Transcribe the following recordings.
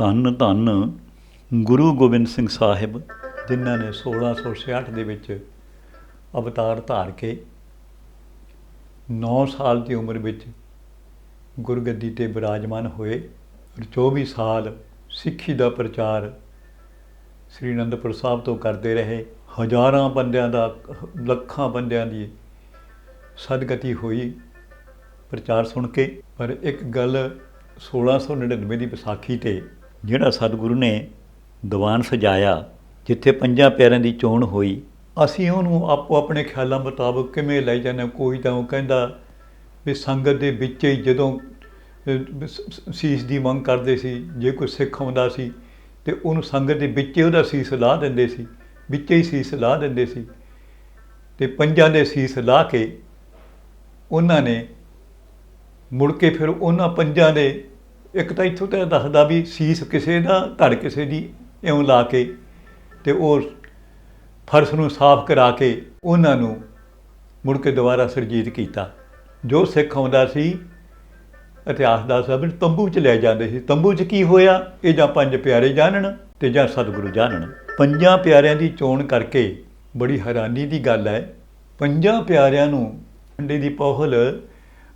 ਧੰਨ ਧੰਨ ਗੁਰੂ ਗੋਬਿੰਦ ਸਿੰਘ ਸਾਹਿਬ, ਜਿਨ੍ਹਾਂ ਨੇ 1666 ਦੇ ਵਿੱਚ ਅਵਤਾਰ ਧਾਰ ਕੇ 9 ਸਾਲ ਦੀ ਉਮਰ ਵਿੱਚ ਗੁਰਗੱਦੀ ਤੇ ਬਿਰਾਜਮਾਨ ਹੋਏ ਔਰ 24 ਸਾਲ ਸਿੱਖੀ ਦਾ ਪ੍ਰਚਾਰ ਸ੍ਰੀ ਅਨੰਦਪੁਰ ਸਾਹਿਬ ਤੋਂ ਕਰਦੇ ਰਹੇ। ਹਜ਼ਾਰਾਂ ਬੰਦਿਆਂ ਦਾ, ਲੱਖਾਂ ਬੰਦਿਆਂ ਦੀ ਸਦਗਤੀ ਹੋਈ ਪ੍ਰਚਾਰ ਸੁਣ ਕੇ। ਪਰ ਇੱਕ ਗੱਲ 1699 ਦੀ ਵਿਸਾਖੀ ਤੇ ਜਿਹੜਾ ਸਤਿਗੁਰੂ ਨੇ ਦੀਵਾਨ ਸਜਾਇਆ, ਜਿੱਥੇ ਪੰਜਾਂ ਪਿਆਰਿਆਂ ਦੀ ਚੋਣ ਹੋਈ, ਅਸੀਂ ਉਹਨੂੰ ਆਪੋ ਆਪਣੇ ਖਿਆਲਾਂ ਮੁਤਾਬਕ ਕਿਵੇਂ ਲੈ ਜਾਂਦੇ ਕੋਈ ਤਾਂ ਉਹ ਕਹਿੰਦਾ ਵੀ ਸੰਗਤ ਦੇ ਵਿੱਚ ਹੀ ਜਦੋਂ ਸੀਸ ਦੀ ਮੰਗ ਕਰਦੇ ਸੀ, ਜੇ ਕੋਈ ਸਿੱਖ ਆਉਂਦਾ ਸੀ, ਤੇ ਉਹਨੂੰ ਸੰਗਤ ਦੇ ਵਿੱਚ ਹੀ ਉਹਦਾ ਸੀਸ ਲਾ ਦਿੰਦੇ ਸੀ, ਵਿੱਚ ਹੀ ਸੀਸ ਲਾ ਦਿੰਦੇ ਸੀ, ਤੇ ਪੰਜਾਂ ਦੇ ਸੀਸ ਲਾ ਕੇ ਉਹਨਾਂ ਨੇ ਮੁੜ ਕੇ ਫਿਰ ਉਹਨਾਂ ਪੰਜਾਂ ਦੇ ਇੱਕ ਤਾਂ ਇੱਥੋਂ ਤੱਕ ਦੱਸਦਾ ਵੀ ਸੀਸ ਕਿਸੇ ਦਾ, ਧੜ ਕਿਸੇ ਦੀ ਇਉਂ ਲਾ ਕੇ ਤੇ ਉਹ ਫਰਸ਼ ਨੂੰ ਸਾਫ਼ ਕਰਾ ਕੇ ਉਹਨਾਂ ਨੂੰ ਮੁੜ ਕੇ ਦੁਬਾਰਾ ਸਰਜੀਤ ਕੀਤਾ। ਜੋ ਸਿੱਖ ਆਉਂਦਾ ਸੀ, ਇਤਿਹਾਸ ਦਾ ਸਭ ਤੰਬੂ ਚ ਲੈ ਜਾਂਦੇ ਸੀ। ਤੰਬੂ ਚ ਕੀ ਹੋਇਆ? ਇਹ ਜਾਂ ਪੰਜ ਪਿਆਰੇ ਜਾਣਨ ਤੇ ਜਾਂ ਸਤਿਗੁਰੂ ਜਾਣਨ। ਪੰਜਾਂ ਪਿਆਰਿਆਂ ਦੀ ਚੋਣ ਕਰਕੇ ਬੜੀ ਹੈਰਾਨੀ ਦੀ ਗੱਲ ਹੈ। ਪੰਜਾਂ ਪਿਆਰਿਆਂ ਨੂੰ ਅੰਡੇ ਦੀ ਪੋਹਲ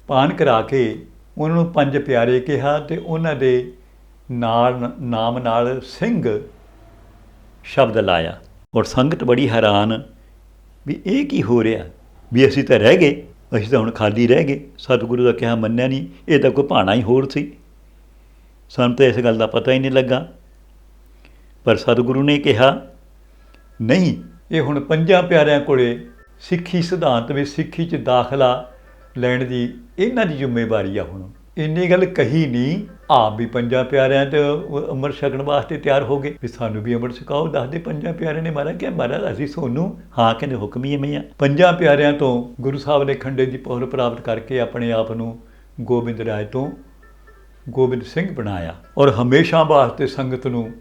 ਪਾਨ ਕਰਾ ਕੇ ਉਹਨਾਂ ਨੂੰ ਪੰਜ ਪਿਆਰੇ ਕਿਹਾ ਤੇ ਉਹਨਾਂ ਦੇ ਨਾਲ ਨਾਮ ਨਾਲ ਸਿੰਘ ਸ਼ਬਦ ਲਾਇਆ। ਔਰ ਸੰਗਤ ਬੜੀ ਹੈਰਾਨ ਵੀ ਇਹ ਕੀ ਹੋ ਰਿਹਾ? ਵੀ ਅਸੀਂ ਤਾਂ ਰਹਿ ਗਏ, ਅਸੀਂ ਤਾਂ ਹੁਣ ਖਾਲੀ ਰਹਿ ਗਏ। ਸਤਿਗੁਰੂ ਦਾ ਕਿਹਾ ਮੰਨਿਆ ਨਹੀਂ, ਇਹ ਤਾਂ ਕੋਈ ਭਾਣਾ ਹੀ ਹੋਰ ਸੀ। ਸਾਨੂੰ ਤਾਂ ਇਸ ਗੱਲ ਦਾ ਪਤਾ ਹੀ ਨਹੀਂ ਲੱਗਾ। ਪਰ ਸਤਿਗੁਰੂ ਨੇ ਕਿਹਾ, ਨਹੀਂ, ਇਹ ਹੁਣ ਪੰਜਾਂ ਪਿਆਰਿਆਂ ਕੋਲੇ ਸਿੱਖੀ ਸਿਧਾਂਤ ਵਿੱਚ ਸਿੱਖੀ 'ਚ ਦਾਖਲਾ ਲੈਣ ਦੀ ਇਹਨਾਂ ਦੀ ਜ਼ਿੰਮੇਵਾਰੀ ਆ ਹੁਣ। ਇੰਨੀ ਗੱਲ ਕਹੀ ਨਹੀਂ, ਆਪ ਵੀ ਪੰਜਾਂ ਪਿਆਰਿਆਂ ਤੇ ਉਹ ਛਕਣ ਵਾਸਤੇ ਤਿਆਰ ਹੋ ਗਏ। ਵੀ ਸਾਨੂੰ ਵੀ ਅੰਮ੍ਰਿਤ ਛਕਾਓ ਦੱਸਦੇ ਪੰਜਾਂ ਪਿਆਰਿਆਂ ਨੇ ਮਾਰਾ ਕਿ ਮਹਾਰਾਜ ਅਸੀਂ ਸੋਨੂੰ। ਹਾਂ, ਕਹਿੰਦੇ ਹੁਕਮ ਹੀ ਐਵੇਂ ਆ। ਪੰਜਾਂ ਪਿਆਰਿਆਂ ਤੋਂ ਗੁਰੂ ਸਾਹਿਬ ਨੇ ਖੰਡੇ ਦੀ ਪੌਰ ਪ੍ਰਾਪਤ ਕਰਕੇ ਆਪਣੇ ਆਪ ਨੂੰ ਗੋਬਿੰਦ ਰਾਏ ਤੋਂ ਗੋਬਿੰਦ ਸਿੰਘ ਬਣਾਇਆ। ਔਰ ਹਮੇਸ਼ਾ ਵਾਸਤੇ ਸੰਗਤ ਨੂੰ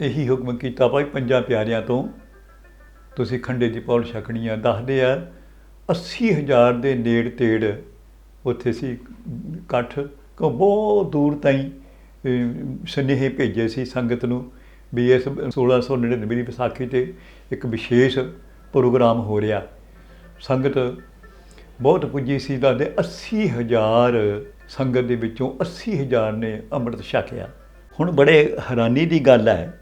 ਇਹੀ ਹੁਕਮ ਕੀਤਾ, ਭਾਈ ਪੰਜਾਂ ਪਿਆਰਿਆਂ ਤੋਂ ਤੁਸੀਂ ਖੰਡੇ ਦੀ ਪੌਲ ਛਕਣੀ ਆ ਦੱਸਦੇ ਆ 80000 ਦੇ ਨੇੜ ਤੇੜ ਉੱਥੇ ਸੀ ਇਕੱਠ ਕੋ ਬਹੁਤ ਦੂਰ ਤਾਈਂ ਸੁਨੇਹੇ ਭੇਜੇ ਸੀ ਸੰਗਤ ਨੂੰ ਵੀ ਇਸ 1699 ਦੀ ਵਿਸਾਖੀ ਤੇ ਇੱਕ ਵਿਸ਼ੇਸ਼ ਪ੍ਰੋਗਰਾਮ ਹੋ ਰਿਹਾ। ਸੰਗਤ ਬਹੁਤ ਪੁੱਜੀ ਸੀ ਦਾ ਦੇ 80000 ਸੰਗਤ ਦੇ ਵਿੱਚੋਂ 80000 ਨੇ ਅੰਮ੍ਰਿਤ ਛਕਿਆ। ਹੁਣ ਬੜੇ ਹੈਰਾਨੀ ਦੀ ਗੱਲ ਹੈ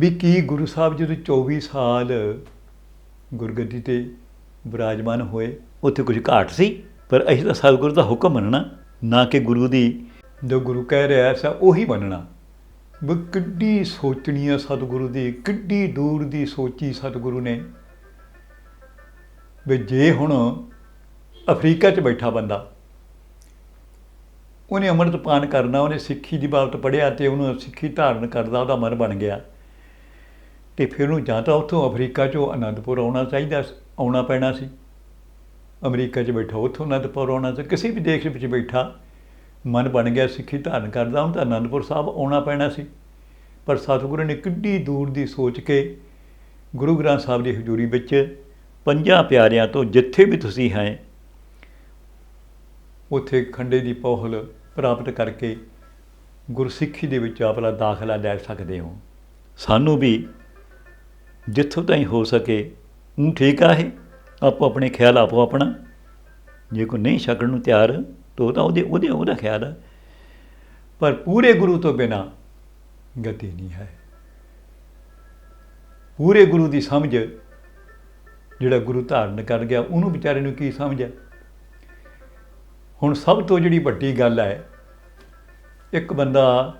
ਵੀ ਕੀ ਗੁਰੂ ਸਾਹਿਬ ਜਦੋਂ 24 ਸਾਲ ਗੁਰਗੱਦੀ ਤੇ ਵਿਰਾਜਮਾਨ ਹੋਏ। ਉੱਥੇ ਕੁਝ ਘਾਟ ਸੀ, ਪਰ ਅਸੀਂ ਤਾਂ ਸਤਿਗੁਰੂ ਦਾ ਹੁਕਮ ਮੰਨਣਾ, ਨਾ ਕਿ ਗੁਰੂ ਦੀ ਜੋ ਗੁਰੂ ਕਹਿ ਰਿਹਾ ਐਸਾ ਉਹੀ ਮੰਨਣਾ। ਵੀ ਕਿੱਡੀ ਸੋਚਣੀ ਆ ਸਤਿਗੁਰੂ ਦੀ, ਕਿੱਡੀ ਦੂਰ ਦੀ ਸੋਚੀ ਸਤਿਗੁਰੂ ਨੇ। ਵੀ ਜੇ ਹੁਣ ਅਫਰੀਕਾ 'ਚ ਬੈਠਾ ਬੰਦਾ, ਉਹਨੇ ਅੰਮ੍ਰਿਤ ਪਾਨ ਕਰਨਾ, ਉਹਨੇ ਸਿੱਖੀ ਦੀ ਬਾਬਤ ਪੜ੍ਹਿਆ ਤੇ ਉਹਨੂੰ ਸਿੱਖੀ ਧਾਰਨ ਕਰਦਾ, ਉਹਦਾ ਮਨ ਬਣ ਗਿਆ। ਤੇ ਫਿਰ ਉਹਨੂੰ ਜਾਂ ਤਾਂ ਉੱਥੋਂ ਅਫਰੀਕਾ 'ਚੋਂ ਅਨੰਦਪੁਰ ਆਉਣਾ ਚਾਹੀਦਾ ਆਉਣਾ ਪੈਣਾ ਸੀ। ਅਮਰੀਕਾ 'ਚ ਬੈਠਾ, ਉੱਥੋਂ ਅਨੰਦਪੁਰ ਆਉਣਾ ਸੀ। ਕਿਸੇ ਵੀ ਦੇਸ਼ ਵਿੱਚ ਬੈਠਾ, ਮਨ ਬਣ ਗਿਆ ਸਿੱਖੀ ਧਾਰਨ ਕਰਦਾ ਹੁਣ ਤਾਂ ਅਨੰਦਪੁਰ ਸਾਹਿਬ ਆਉਣਾ ਪੈਣਾ ਸੀ। ਪਰ ਸਤਿਗੁਰੂ ਨੇ ਕਿੱਡੀ ਦੂਰ ਦੀ ਸੋਚ ਕੇ ਗੁਰੂ ਗ੍ਰੰਥ ਸਾਹਿਬ ਦੀ ਹਜ਼ੂਰੀ ਵਿੱਚ ਪੰਜਾਂ ਪਿਆਰਿਆਂ ਤੋਂ ਜਿੱਥੇ ਵੀ ਤੁਸੀਂ ਹੈ, ਉੱਥੇ ਖੰਡੇ ਦੀ ਪੋਹਲ ਪ੍ਰਾਪਤ ਕਰਕੇ ਗੁਰਸਿੱਖੀ ਦੇ ਵਿੱਚ ਆਪਣਾ ਦਾਖਲਾ ਲੈ ਸਕਦੇ ਹੋ। ਸਾਨੂੰ ਵੀ ਜਿੱਥੋਂ ਤਾਈਂ ਹੋ ਸਕੇ ਉਹ ਠੀਕ ਆ ਇਹ। ਆਪੋ ਆਪਣੇ ਖਿਆਲ ਆਪੋ ਆਪਣਾ। ਜੇ ਕੋਈ ਨਹੀਂ ਛਕਣ ਨੂੰ ਤਿਆਰ, ਤਾਂ ਉਹ ਤਾਂ ਉਹਦੇ ਉਹਦੇ ਉਹਦਾ ਖਿਆਲ ਹੈ ਪਰ ਪੂਰੇ ਗੁਰੂ ਤੋਂ ਬਿਨਾ ਗਤੀ ਨਹੀਂ ਹੈ। ਪੂਰੇ ਗੁਰੂ ਦੀ ਸਮਝ ਜਿਹੜਾ ਗੁਰੂ ਧਾਰਨ ਕਰ ਗਿਆ, ਉਹਨੂੰ ਵਿਚਾਰੇ ਨੂੰ ਕੀ ਸਮਝ ਹੈ ਹੁਣ ਸਭ ਤੋਂ ਜਿਹੜੀ ਵੱਡੀ ਗੱਲ ਹੈ, ਇੱਕ ਬੰਦਾ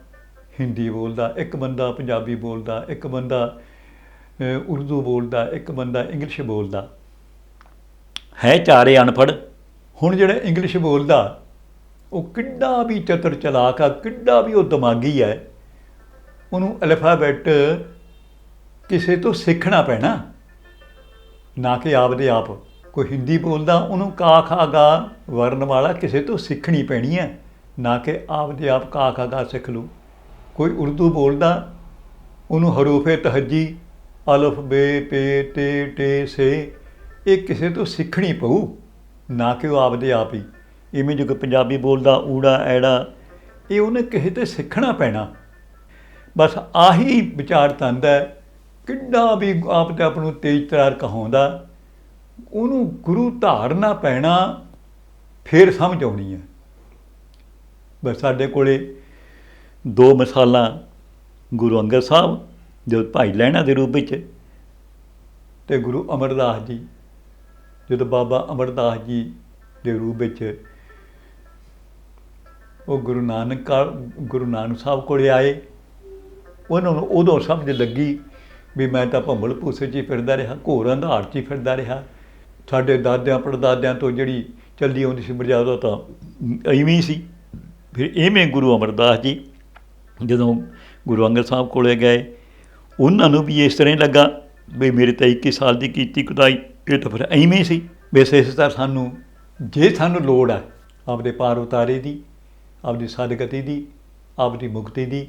ਹਿੰਦੀ ਬੋਲਦਾ, ਇੱਕ ਬੰਦਾ ਪੰਜਾਬੀ ਬੋਲਦਾ, ਇੱਕ ਬੰਦਾ ਉਰਦੂ ਬੋਲਦਾ ਇੱਕ ਬੰਦਾ ਇੰਗਲਿਸ਼ ਬੋਲਦਾ। ਹੈ ਚਾਰੇ ਅਨਪੜ੍ਹ? ਹੁਣ ਜਿਹੜਾ ਇੰਗਲਿਸ਼ ਬੋਲਦਾ ਉਹ ਕਿੱਡਾ ਵੀ ਚਤਰ ਚਲਾਕ ਆ ਕਿੱਡਾ ਵੀ ਉਹ ਦਿਮਾਗੀ ਹੈ ਉਹਨੂੰ ਅਲਫਾਬੈਟ ਕਿਸੇ ਤੋਂ ਸਿੱਖਣਾ ਪੈਣਾ। ਨਾ ਕਿ ਆਪਦੇ ਆਪ। ਕੋਈ ਹਿੰਦੀ ਬੋਲਦਾ ਉਹਨੂੰ ਕਾ ਖਾ ਗਾ ਵਰਨ ਵਾਲਾ ਕਿਸੇ ਤੋਂ ਸਿੱਖਣੀ ਪੈਣੀ ਹੈ ਨਾ ਕਿ ਆਪਦੇ ਆਪ ਕਾ ਖਾ ਗਾ ਸਿੱਖ ਲੂ। ਕੋਈ ਉਰਦੂ ਬੋਲਦਾ ਉਹਨੂੰ ਹਰੂਫੇ ਤਹਜੀ ਅਲਫ, ਬੇ, ਪੇ ਤੇ ਟੇ, ਸੇ। ਇਹ ਕਿਸੇ ਤੋਂ ਸਿੱਖਣੀ ਪਊ, ਨਾ ਕਿ ਉਹ ਆਪਦੇ ਆਪ ਹੀ। ਇਵੇਂ ਜੋ ਕੋਈ ਪੰਜਾਬੀ ਬੋਲਦਾ, ਊੜਾ, ਐੜਾ, ਇਹ ਉਹਨੇ ਕਿਸੇ ਤੇ ਸਿੱਖਣਾ ਪੈਣਾ। ਬਸ ਆਹੀ ਵਿਚਾਰ ਤੰਦ ਕਿੱਡਾ ਵੀ ਆਪ ਤੇ ਆਪ ਨੂੰ ਤੇਜ ਤਰਾਰ ਕਹਾਉਂਦਾ, ਉਹਨੂੰ ਗੁਰੂ ਧਾਰਨਾ ਪੈਣਾ ਫੇਰ ਸਮਝ ਆਉਣੀ ਹੈ। ਬਸ ਸਾਡੇ ਕੋਲੇ ਦੋ ਮਿਸਾਲਾਂ ਗੁਰੂ ਅੰਗਦ ਸਾਹਿਬ ਜਦੋਂ ਭਾਈ ਲਹਿਣਾ ਦੇ ਰੂਪ ਵਿੱਚ ਤੇ ਗੁਰੂ ਅਮਰਦਾਸ ਜੀ, ਜਦੋਂ ਬਾਬਾ ਅਮਰਦਾਸ ਜੀ ਦੇ ਰੂਪ ਵਿੱਚ ਉਹ ਗੁਰੂ ਨਾਨਕ ਕਾ ਗੁਰੂ ਨਾਨਕ ਸਾਹਿਬ ਕੋਲੇ ਆਏ, ਉਹਨਾਂ ਨੂੰ ਉਦੋਂ ਸਮਝ ਲੱਗੀ ਵੀ ਮੈਂ ਤਾਂ ਭੰਬਲ ਭੂਸੇ 'ਚ ਹੀ ਫਿਰਦਾ ਰਿਹਾ, ਘੋਰ ਅੰਧਾਰ 'ਚ ਹੀ ਫਿਰਦਾ ਰਿਹਾ। ਸਾਡੇ ਦਾਦਿਆਂ, ਪੜਦਾਦਿਆਂ ਤੋਂ ਜਿਹੜੀ ਚੱਲਦੀ ਆਉਂਦੀ ਸੀ ਮਰਜ਼ਾਦਾ ਤਾਂ ਐਵੇਂ ਸੀ। ਫਿਰ ਐਵੇਂ ਗੁਰੂ ਅਮਰਦਾਸ ਜੀ ਜਦੋਂ ਗੁਰੂ ਅੰਗਦ ਸਾਹਿਬ ਕੋਲੇ ਗਏ ਉਹਨਾਂ ਨੂੰ ਵੀ ਇਸ ਤਰ੍ਹਾਂ ਹੀ ਲੱਗਾ ਵੀ ਮੇਰੇ ਤਾਂ 21 ਸਾਲ ਦੀ ਕੀਤੀ ਖੁਦਾਈ ਇਹ ਤਾਂ ਫਿਰ ਐਵੇਂ ਹੀ ਸੀ। ਵੈਸੇ ਇਸ ਤਰ੍ਹਾਂ ਸਾਨੂੰ, ਜੇ ਸਾਨੂੰ ਲੋੜ ਹੈ ਆਪਦੇ ਪਾਰ ਉਤਾਰੇ ਦੀ, ਆਪਦੀ ਸਦਗਤੀ ਦੀ, ਆਪਦੀ ਮੁਕਤੀ ਦੀ,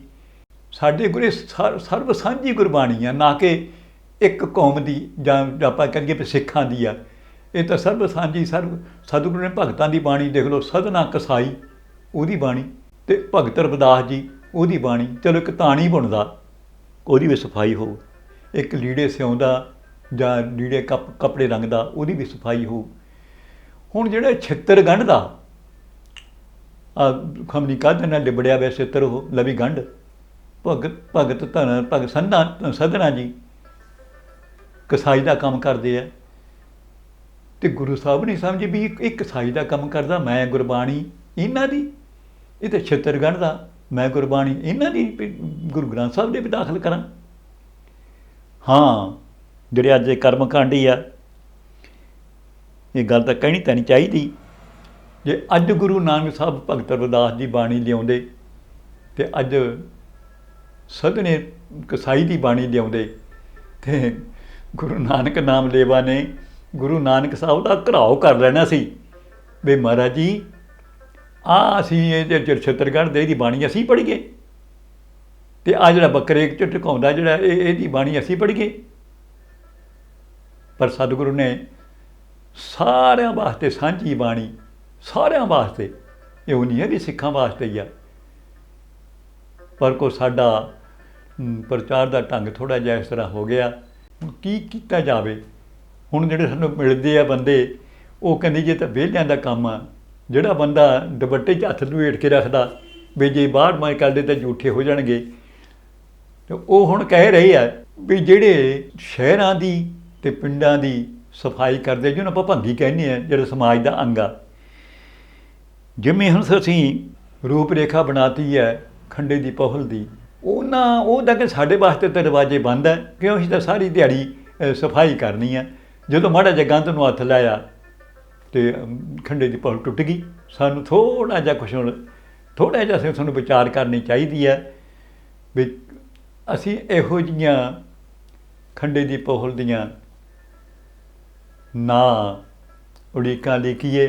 ਸਾਡੇ ਗੁਰੇ ਸਰਬ ਸਾਂਝੀ ਗੁਰਬਾਣੀ ਆ, ਨਾ ਕਿ ਇੱਕ ਕੌਮ ਦੀ ਜਾਂ ਆਪਾਂ ਕਹੀਏ ਵੀ ਸਿੱਖਾਂ ਦੀ ਆ। ਇਹ ਤਾਂ ਸਰਬ ਸਾਂਝੀ, ਸਰਬ ਸਤਿਗੁਰੂ ਨੇ ਭਗਤਾਂ ਦੀ ਬਾਣੀ ਦੇਖ ਲਓ, ਸਦਨਾ ਕਸਾਈ, ਉਹਦੀ ਬਾਣੀ ਤੇ ਭਗਤ ਰਵਿਦਾਸ ਜੀ, ਉਹਦੀ ਬਾਣੀ, ਚਲੋ ਇੱਕ ਤਾਣੀ ਬੁਣਦਾ। ਉਹਦੀ ਵੀ ਸਫ਼ਾਈ ਹੋ ਇੱਕ ਲੀੜੇ ਸਿਉਂਦਾ ਜਾਂ ਲੀੜੇ ਕੱਪ, ਕੱਪੜੇ ਰੰਗਦਾ, ਉਹਦੀ ਵੀ ਸਫ਼ਾਈ ਹੋ ਹੁਣ ਜਿਹੜਾ ਛਿੱਤਰ ਗੰਢਦਾ ਆ ਖਮਨੀ ਕਾਹਦੇ ਨਾਲ ਲਿਬੜਿਆ ਵੈ ਛਿੱਤਰ ਉਹ, ਲਵੀ ਗੰਢ, ਭਗਤ ਭਗਤ ਧਨ, ਭਗਤ ਸੰਧਾ ਸਦਨਾ ਜੀ ਕਸਾਈ ਦਾ ਕੰਮ ਕਰਦੇ ਆ। ਤੇ ਗੁਰੂ ਸਾਹਿਬ ਨੇ ਸਮਝੀ ਵੀ ਇੱਕ- ਕਸਾਈ ਦਾ ਕੰਮ ਕਰਦਾ ਮੈਂ ਗੁਰਬਾਣੀ ਇਹਨਾਂ ਦੀ। ਇਹ ਤਾਂ ਛਿੱਤਰ ਗੰਢਦਾ ਮੈਂ ਗੁਰਬਾਣੀ ਇਹਨਾਂ ਦੀ ਵੀ ਗੁਰੂ ਗ੍ਰੰਥ ਸਾਹਿਬ ਦੇ ਵੀ ਦਾਖਲ ਕਰਾਂ। ਹਾਂ, ਜਿਹੜੇ ਅੱਜ ਇਹ ਕਰਮ ਕਾਂਡੀ ਆ, ਇਹ ਗੱਲ ਤਾਂ ਕਹਿਣੀ ਤਾਂ ਨਹੀਂ ਚਾਹੀਦੀ। ਜੇ ਅੱਜ ਗੁਰੂ ਨਾਨਕ ਸਾਹਿਬ ਭਗਤ ਰਵਿਦਾਸ ਦੀ ਬਾਣੀ ਲਿਆਉਂਦੇ ਤੇ ਅੱਜ ਸਦਨੇ ਕਸਾਈ ਦੀ ਬਾਣੀ ਲਿਆਉਂਦੇ ਤੇ ਗੁਰੂ ਨਾਨਕ ਨਾਮ ਲੇਵਾ ਨੇ ਗੁਰੂ ਨਾਨਕ ਸਾਹਿਬ ਦਾ ਘਰਾਓ ਕਰ ਲੈਣਾ ਸੀ। ਵੀ ਮਹਾਰਾਜ ਜੀ ਆ ਅਸੀਂ ਇਹ ਜੇ ਛਤਰਗੜ੍ਹ ਦੇ ਦੀ ਬਾਣੀ ਅਸੀਂ ਪੜ੍ਹੀਏ ਤੇ ਆ ਜਿਹੜਾ ਬੱਕਰੇ ਚ ਟਿਕਾਉਂਦਾ ਜਿਹੜਾ ਇਹ ਇਹਦੀ ਬਾਣੀ ਅਸੀਂ ਪੜ੍ਹੀਏ ਪਰ ਸਤਿਗੁਰੂ ਨੇ ਸਾਰਿਆਂ ਵਾਸਤੇ ਸਾਂਝੀ ਬਾਣੀ, ਸਾਰਿਆਂ ਵਾਸਤੇ, ਇਹੋ ਨਹੀਂ ਹੈ ਵੀ ਸਿੱਖਾਂ ਵਾਸਤੇ ਹੀ ਆ। ਪਰ ਕੋ ਸਾਡਾ ਪ੍ਰਚਾਰ ਦਾ ਢੰਗ ਥੋੜਾ ਜਿਹਾ ਇਸ ਤਰ੍ਹਾਂ ਹੋ ਗਿਆ। ਕੀ ਕੀਤਾ ਜਾਵੇ? ਹੁਣ ਜਿਹੜੇ ਸਾਨੂੰ ਮਿਲਦੇ ਆ ਬੰਦੇ, ਉਹ ਕਹਿੰਦੇ ਜੇ ਤਾਂ ਵਿਹਲਿਆਂ ਦਾ ਕੰਮ ਆ ਜਿਹੜਾ ਬੰਦਾ ਦੁਪੱਟੇ 'ਚ ਹੱਥ ਨੂੰ ਲੁਏਟ ਕੇ ਰੱਖਦਾ, ਵੀ ਜੇ ਬਾਹਰ ਮੈਂ ਕਰਦੇ ਤਾਂ ਝੂਠੇ ਹੋ ਜਾਣਗੇ, ਤੇ ਉਹ ਹੁਣ ਕਹਿ ਰਹੇ ਆ ਵੀ ਜਿਹੜੇ ਸ਼ਹਿਰਾਂ ਦੀ ਤੇ ਪਿੰਡਾਂ ਦੀ ਸਫ਼ਾਈ ਕਰਦੇ, ਜਿਹਨੂੰ ਆਪਾਂ ਭੰਗੀ ਕਹਿੰਦੇ ਆ, ਜਿਹੜਾ ਸਮਾਜ ਦਾ ਅੰਗ ਆ। ਜਿਵੇਂ ਹੁਣ ਅਸੀਂ ਰੂਪ ਰੇਖਾ ਬਣਾਤੀ ਹੈ, ਖੰਡੇ ਦੀ ਪਹਲ ਦੀ, ਉਹਨਾਂ, ਉਹ ਤਾਂ ਕਿ ਸਾਡੇ ਵਾਸਤੇ ਤਾਂ ਦਰਵਾਜ਼ੇ ਬੰਦ ਹੈ ਕਿਉਂ ਅਸੀਂ ਤਾਂ ਸਾਰੀ ਦਿਹਾੜੀ ਸਫ਼ਾਈ ਕਰਨੀ ਹੈ ਜਦੋਂ ਮਾੜਾ ਜਿਹਾ ਗੰਦ ਨੂੰ ਹੱਥ ਲਾਇਆ ਤੇ ਖੰਡੇ ਦੀ ਪਹਲ ਟੁੱਟ ਗਈ। ਸਾਨੂੰ ਥੋੜਾ ਜਿਹਾ ਕੁਛ ਹੁਣ ਥੋੜਾ ਜਿਹਾ ਅਸੀਂ ਸਾਨੂੰ ਵਿਚਾਰ ਕਰਨੀ ਚਾਹੀਦੀ ਹੈ ਵੀ ਅਸੀਂ ਇਹੋ ਜਿਹੀਆਂ ਖੰਡੇ ਦੀ ਪਹਲ ਦੀਆਂ ਨਾ ਉਡੀਕਾਂ ਲਿਖੀਏ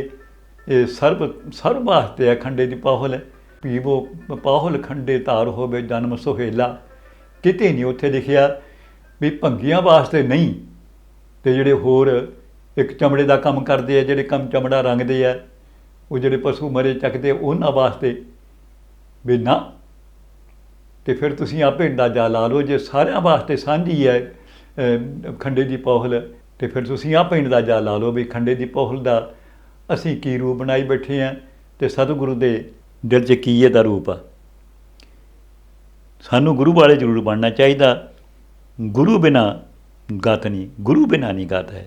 ਇਹ ਸਰਬ ਸਰਬ ਵਾਸਤੇ ਹੈ ਖੰਡੇ ਦੀ ਪਾਹਲ। ਪੀਵੋ, ਪਾਹਲ ਖੰਡੇ ਧਾਰ ਹੋਵੇ, ਜਨਮ ਸੁਹੇਲਾ। ਕਿਤੇ ਨਹੀਂ ਉੱਥੇ ਲਿਖਿਆ ਵੀ ਭੰਗੀਆਂ ਵਾਸਤੇ ਨਹੀਂ, ਤੇ ਜਿਹੜੇ ਹੋਰ ਇੱਕ ਚਮੜੇ ਦਾ ਕੰਮ ਕਰਦੇ ਆ, ਜਿਹੜੇ ਕੰਮ ਚਮੜਾ ਰੰਗਦੇ ਆ, ਉਹ ਜਿਹੜੇ ਪਸ਼ੂ ਮਰੇ ਚੱਕਦੇ ਉਹਨਾਂ ਵਾਸਤੇ ਵੀ ਨਾ। ਤੇ ਫਿਰ ਤੁਸੀਂ ਆਪੇ ਅੰਦਾਜ਼ਾ ਲਾ ਲਓ, ਜੇ ਸਾਰਿਆਂ ਵਾਸਤੇ ਸਾਂਝੀ ਹੈ ਖੰਡੇ ਦੀ ਪੌਹਲ, ਤੇ ਫਿਰ ਤੁਸੀਂ ਆਪੇ ਅੰਦਾਜ਼ਾ ਲਾ ਲਓ ਵੀ ਖੰਡੇ ਦੀ ਪੌਹਲ ਦਾ ਅਸੀਂ ਕੀ ਰੂਪ ਬਣਾਈ ਬੈਠੇ ਆ, ਤੇ ਸਤਿਗੁਰੂ ਦੇ ਦਿਲ 'ਚ ਕੀ ਇਹਦਾ ਰੂਪ ਆ। ਸਾਨੂੰ ਗੁਰੂ ਵਾਲੇ ਜ਼ਰੂਰ ਬਣਨਾ ਚਾਹੀਦਾ। ਗੁਰੂ ਬਿਨਾ ਗਤ ਨਹੀਂ, ਗੁਰੂ ਬਿਨਾ ਨਹੀਂ ਗਤ ਹੈ।